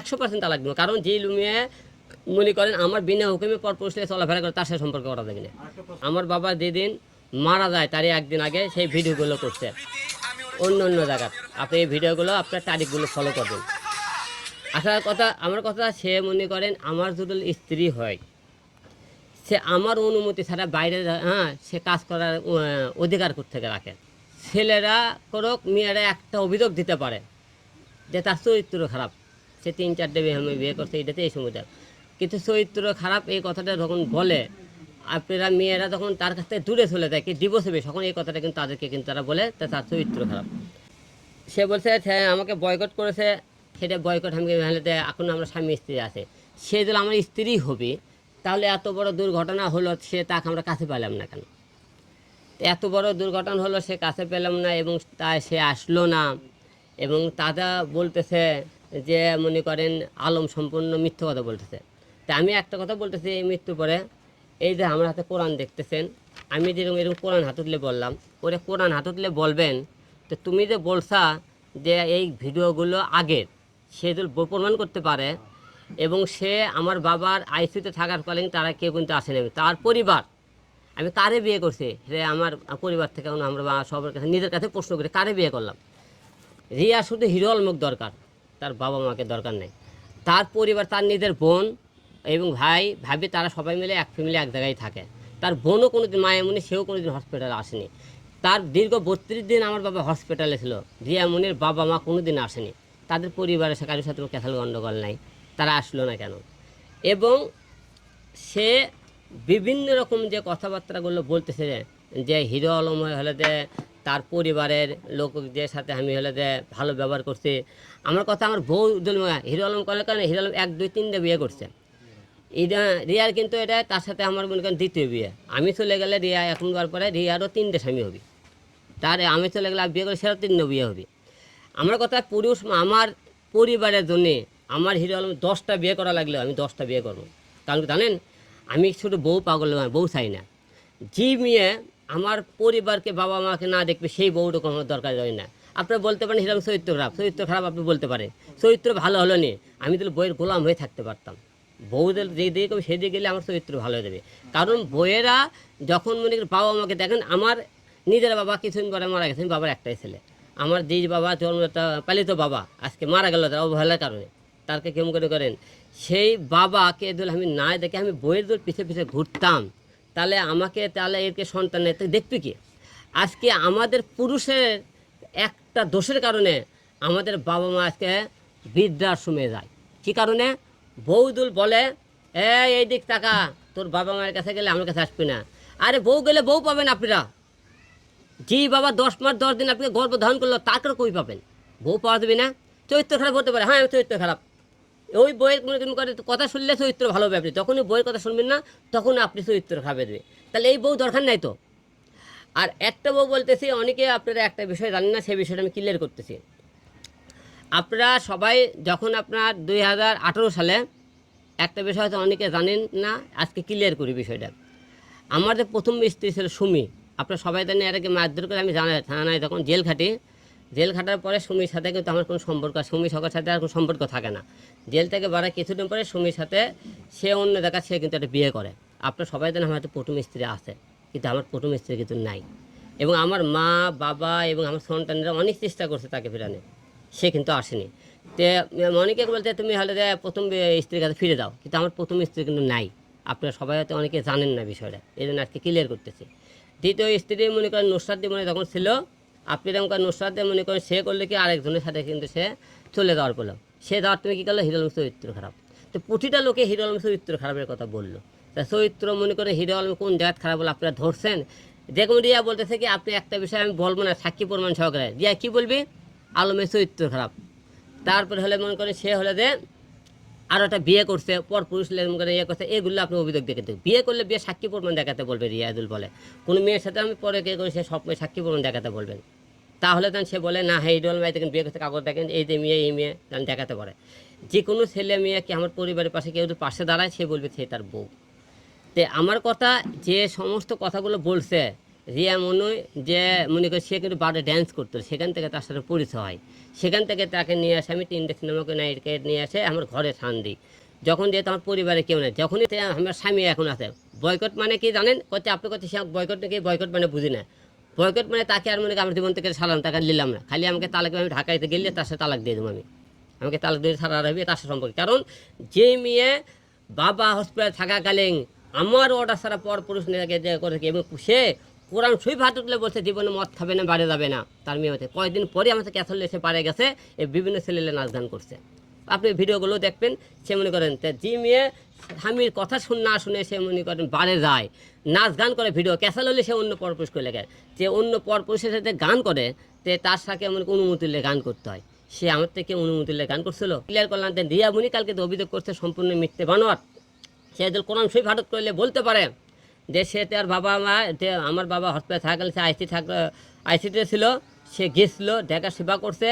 একশো পার্সেন্ট তালাক দেবো। কারণ যে মেয়ে মনে করেন আমার বিনা হুকুমে পর পুরুষে চলাফেরা করে, তার সাথে সম্পর্ক করা যাবে না আমার বাবা যেদিন মারা যায় তারই একদিন আগে সেই ভিডিওগুলো করছে। অন্য অন্য জায়গার আপনি এই ভিডিওগুলো আপনার তারিখগুলো ফলো করবেন আসার কথা, আমার কথা সে মনে করেন আমার যদি স্ত্রী হয়, সে আমার অনুমতি ছাড়া বাইরে হ্যাঁ সে কাজ করার অধিকার থেকে রাখে? ছেলেরা করুক, মেয়েরা একটা অভিযোগ দিতে পারে যে তার চরিত্র খারাপ। সে তিন চারটে বিয়ে আমি বিয়ে করছে এটাতে এই সময় কিন্তু চরিত্র খারাপ, এই কথাটা যখন বলে আপনারা মেয়েরা যখন তার কাছ থেকে দূরে চলে যায়, কি ডিভোর্স হবে? তখন এই কথাটা কিন্তু তাদেরকে কিন্তু তারা বলে তার চরিত্র খারাপ। সে বলছে হ্যাঁ আমাকে বয়কট করেছে। সেটা বয়কট আমি হলে এখন আমরা স্বামী স্ত্রী আছে। সে যদি আমার স্ত্রী হবে, তাহলে এত বড় দুর্ঘটনা হলো, সে তাকে আমরা কাছে পেলাম না কেন? এত বড় দুর্ঘটনা হলো, সে কাছে পেলাম না এবং তাই সে আসলো না। এবং তারা বলতেছে যে মনে করেন আলম সম্পূর্ণ মিথ্য কথা বলতেছে। তা আমি একটা কথা বলতেছি, এই মৃত্যু পরে এই যে আমার হাতে কোরআন দেখতেছেন, আমি যেরকম এরকম কোরআন হাতুতলে বললাম, ওরে কোরআন হাতুতলে বলবেন, তো তুমি যে বলছা যে এই ভিডিওগুলো আগের, সে যদি প্রমাণ করতে পারে এবং সে আমার বাবার আইসিউতে থাকার কালীন তারা কেউ কিন্তু আসেনি তার পরিবার, আমি কারে বিয়ে করছি? রে আমার পরিবার থেকে আমরা সবার কাছে নিজের কাছে প্রশ্ন করি, কারে বিয়ে করলাম? রিয়া শুধু হিরো আলমুখ দরকার। তার বাবা মাকে দরকার নেই। তার পরিবার, তার নিজের বোন এবং ভাই, ভাবি তারা সবাই মিলে এক ফ্যামিলি এক জায়গায় থাকে। তার বোনও কোনো দিন মায়ামুনি সেও কোনো দিন হসপিটালে আসেনি। তার দীর্ঘ বত্রিশ দিন আমার বাবা হসপিটালে ছিল। রিয়ামুনির বাবা মা কোনো দিন আসেনি। তাদের পরিবারের কারোর সাথে ক্যাথাল গণ্ডগোল নাই। তারা আসলো না কেন? এবং সে বিভিন্ন রকম যে কথাবার্তাগুলো বলতেছে যে হিরো আলম হলে যে তার পরিবারের লোকদের সাথে আমি হলে যে ভালো ব্যবহার করছি। আমার কথা আমার বউ হিরো আলম করার কারণে হিরো আলম এক, দুই, তিনটে বিয়ে করছে। এটা রিয়ার কিন্তু এটা তার সাথে আমার মনে করেন দ্বিতীয় বিয়ে। আমি চলে গেলে রিয়া এখন বার পরে রিয়ারও তিনটে স্বামী হবে। তার আমি চলে গেলে বিয়ে করে সেটা তিনটে বিয়ে হবে। আমার কথা পুরুষ, আমার পরিবারের জন্যে আমার হিরো আলম দশটা বিয়ে করা লাগলেও আমি দশটা বিয়ে করব। কারণ জানেন? আমি শুধু বউ পাগল বউ চাই না। যে মেয়ে আমার পরিবারকে বাবা মাকে না দেখবে সেই বউটা কোনো দরকার হয় না। আপনারা বলতে পারেন হিরাম চরিত্র খারাপ চরিত্র খারাপ আপনি বলতে পারেন। চরিত্র ভালো হলো নি, আমি তাহলে বইয়ের গোলাম হয়ে থাকতে পারতাম। বউদের যে দিকে করবে সেদিকে গেলে আমার চরিত্র ভালো হয়ে যাবে। কারণ বইয়েরা যখন মনে করি বাবা মাকে দেখেন, আমার নিজের বাবা কিছুদিন পরে মারা গেছেন বাবার একটাই ছেলে। আমার যে বাবা জন্মটা পালিত বাবা, আজকে মারা গেল তার অবহেলার কারণে। তারকে কেমন করে করেন? সেই বাবাকে যদি আমি না দেখে আমি বইয়ের দূর পিছে পিছে ঘুরতাম তাহলে আমাকে, তাহলে এরকে সন্তানের তো দেখবে কি? আজকে আমাদের পুরুষের একটা দোষের কারণে আমাদের বাবা মা আজকে বৃদ্ধাশ্রমে যায়। কী কারণে? বৌদুল বলে এ এই দিক টাকা তোর বাবা মায়ের কাছে গেলে আমার কাছে আসবি না। আরে বউ গেলে বউ পাবেন আপনারা। জি বাবা, দশ মাস, দশ দিন আপনাকে গর্ভ ধারণ করল তাকে কই পাবেন? বউ পাওয়া যাবে না। চরিত্র খারাপ হতে পারে। হ্যাঁ চরিত্র খারাপ। ওই বইয়ের কোনো তুমি কথা শুনলে চরিত্র ভালো হবে আপনি। যখনই বইয়ের কথা শুনবেন না, তখন আপনি চরিত্র খাবে দেবে। তাহলে এই বউ দরকার নাই তো। আর একটা বউ বলতেছি, অনেকে আপনারা একটা বিষয় জানেন না সেই বিষয়টা আমি ক্লিয়ার করতেছি। আপনারা সবাই যখন আপনার দুই হাজার আঠেরো সালে একটা বিষয় হয়তো অনেকে জানেন না, আজকে ক্লিয়ার করি বিষয়টা। আমার যে প্রথম স্ত্রী ছিল সুমি, আপনারা সবাই জানেন আগে মারধর করে আমি জানাই থানায় তখন জেল খাটি জেল খাটার পরে সুমির সাথে কিন্তু আমার কোনো সম্পর্ক সুমি সকার সাথে আর কোনো সম্পর্ক থাকে না। জেল থেকে বাড়া কিছুদিন পরে সুমির সাথে সে অন্য জায়গায় সে কিন্তু একটা বিয়ে করে। আপনার সবাই জানেন আমার একটা প্রথম স্ত্রী আছে, কিন্তু আমার প্রথম স্ত্রী কিন্তু নাই। এবং আমার মা, বাবা এবং আমার সন্তানরা অনেক চেষ্টা করছে তাকে ফেরানো সে কিন্তু আসেনি। তে অনেকে বলতে, তুমি হলে যে প্রথম স্ত্রীর কাছে ফিরে দাও কিন্তু আমার প্রথম স্ত্রী কিন্তু নাই। আপনারা সবাই হয়তো অনেকে জানেন না বিষয়টা। এই জন্য আজকে ক্লিয়ার করতেছি। দ্বিতীয় স্ত্রী মনে করেন নুসরাত মনে যখন ছিল আপনি যেমন নুসরাত মনে করেন সে করলে কি আরেকজনের সাথে কিন্তু সে চলে যাওয়ার করল সে যাওয়ার তুমি কী করল? হিরো আলম চরিত্র খারাপ। তো প্রতিটা লোকে হিরো আলম চরিত্র খারাপের কথা বলল। তা চরিত্র মনে করে হিরো আলম কোন জায়গায় খারাপ বলে আপনারা ধরছেন? দেখুন রিয়া বলতেছে কি, আপনি একটা বিষয় আমি বলব না, সাক্ষী প্রমাণ সহকারে। রিয়া কী বলবি? আলমের চরিত্র খারাপ। তারপরে হলে মনে করেন সে হলে যে আরও একটা বিয়ে করছে পর পুরুষ লেন করে ইয়ে করছে, এগুলো আপনি অভিযোগ দেখে দেবেন। বিয়ে করলে বিয়ে সাক্ষী প্রমাণ দেখাতে বলবে রিয়াদুল বলে। কোনো মেয়ের সাথে আমি পরে কে করি সে সব সাক্ষী প্রমাণ দেখাতে বলবেন। তাহলে তখন সে বলে, না হ্যাঁ ইডল ভাই, দেখেন বিয়ে করতে কাগজ দেখেন, এই যে মেয়ে, এই মেয়ে, তখন দেখাতে পারে। যে কোনো ছেলে মেয়ে কি আমার পরিবারের পাশে কেউ পাশে দাঁড়ায়, সে বলবে সে তার বউ। তে আমার কথা, যে সমস্ত কথাগুলো বলছে, রিয়া মনু যে মনে করি সে কিন্তু বারে ড্যান্স করতো, সেখান থেকে তার সাথে পরিচয় হয়। সেখান থেকে তাকে নিয়ে আসে আমি তিনটে সিনেমাকে নাইটকে নিয়ে আসে, আমার ঘরে স্থান দিই। যখন যেহেতু আমার পরিবারে কেউ নেই, যখনই আমার স্বামী এখন আছে বয়কট মানে কি জানেন? করতে আপনি কচ্ছে সে বয়কট নাকি বয়কট মানে বুঝি না। বয়কট মানে তাকে আর মনে আমার জীবন থেকে সালাম টাকা নিলাম না। খালি আমাকে তালাক আমি ঢাকাইতে গেলে তার সাথে তালাক দিয়ে দেবো আমি। আমাকে তালাক দিয়ে ছাড়া রাখবে তার সাথে সম্পর্কে। কারণ যে মেয়ে বাবা হসপিটালে থাকাকালীন আমার অর্ডার ছাড়া পর পুরুষ যে করে এবং সে কোরআন সুই ভাত উঠলে বলছে, জীবনে মদ খাবে না, বাড়ি যাবে না। তার মেয়ে হতে কয়েকদিন পরে আমাকে ক্যাথল এসে পারে গেছে এই বিভিন্ন ছেলেলে নাচ গান করছে। আপনি ভিডিওগুলো দেখবেন, সে মনে করেন যে মেয়ে স্বামীর কথা শুন না শুনে সে মনে করেন বারে যায়। নাচ গান করে ভিডিও, ক্যাসাল হলে সে অন্য পরপুরুষ করে লেগে যে অন্য পরপুরুষের সাথে গান করে, তে তার সাথে এমন অনুমতি গান করতে হয়। সে আমার থেকে অনুমতি গান করছিল। ক্লিয়ার করলাম রিয়া মুনি কালকে তো অভিযোগ করছে সম্পূর্ণ মিথ্যে বানোয়ার সে যদি কোরআন সই ভারত করলে বলতে পারে যে সে তার বাবা মা আমার বাবা হসপিটালে থাকলে সে আইসি থাক আইসিতে ছিল, সে গেছিল, দেখা সেবা করছে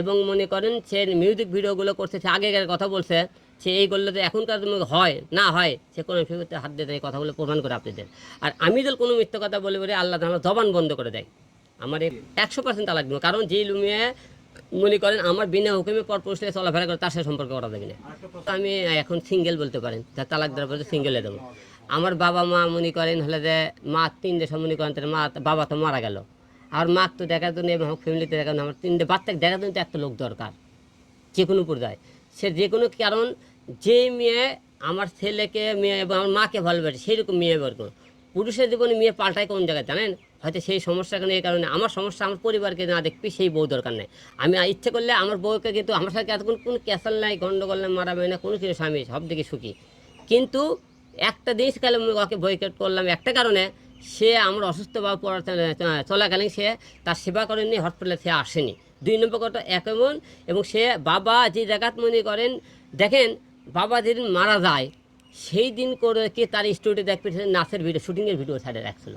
এবং মনে করেন সে মিউজিক ভিডিওগুলো করছে, সে আগেকার কথা বলছে। সে এই করলে তো এখনকার হয়, না হয়, সে কোনো ফিরতে হাত দিয়ে দেয়, কথাগুলো প্রমাণ করে আপনাদের। আর আমি যদি কোনো মিথ্য কথা বলে বলে আল্লাহ আমার জবান বন্ধ করে দেয়। আমার একশো পার্সেন্ট তালাক দেবো। কারণ যেই লুমিয়ে মনে করেন আমার বিনা হুকুমে পর পুরুষে চলাফেরা করে, তার সাথে সম্পর্ক করা যাবে না। আমি এখন সিঙ্গেল বলতে পারেন যা তালাক দেওয়ার বলতে সিঙ্গেলে দেবো। আমার বাবা মা মনে করেন হলে যে মা তিন দেশ মনে করেন, তার মা, বাবা তো মারা গেল। আর মা তো দেখার জন্য এবং ফ্যামিলিতে দেখার আমার তিনটে বাচ্চাকে দেখার জন্য তো একটা লোক দরকার। যে কোনো পর্যায়ে সে যে কোনো কারণ যে মেয়ে আমার ছেলেকে, মেয়ে এবং আমার মাকে ভালোবাসে, সেইরকম মেয়ে বের করুন পুরুষের জীবনে মেয়ে পাল্টায় কোন জায়গায়, জানেন? হয়তো সেই সমস্যা কারণে এই কারণে আমার সমস্যা আমার পরিবারকে না দেখবি সেই বউ দরকার নেই। আমি ইচ্ছে করলে আমার বউকে কিন্তু, আমার সাথে এতক্ষণ কোনো ক্যাসাল নাই গণ্ডগোল নাই মারাবে না কোনো কিছু স্বামী সব দিকে সুখী। কিন্তু একটা জিনিস কালে ওকে বয়কট করলাম, একটা কারণে সে আমার অসুস্থ বা পড়া চলাকালীন সে তার সেবা করেনি হসপিটালে সে আসেনি। দুই নম্বর কথা এমন, এবং সে বাবা যে জায়গাত মনে করেন, দেখেন, বাবা যেদিন মারা যায়, সেই দিন করে কে তার স্টুডিও দেখবে নাচের ভিডিও শুটিংয়ের ভিডিও ছাড়ে রাখছিল।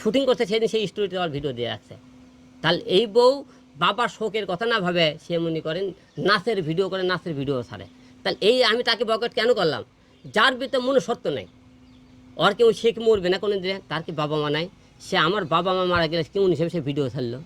শুটিং করছে সেদিন সেই স্টুডিওতে আমার ভিডিও দিয়ে রাখছে। তাহলে এই বউ বাবার শোকের কথা না ভাবে সে মনে করেন নাচের ভিডিও করে নাচের ভিডিও ছাড়ে। তাহলে এই আমি তাকে বকট কেন করলাম? যার ভিতরে মনে সত্য নেই। ওর কেউ সে কি মরবে না কোনো দিনে তার কি বাবা মা নাই? সে আমার বাবা মা মারা গেলে কেমন হিসেবে সে ভিডিও ছাড়লো?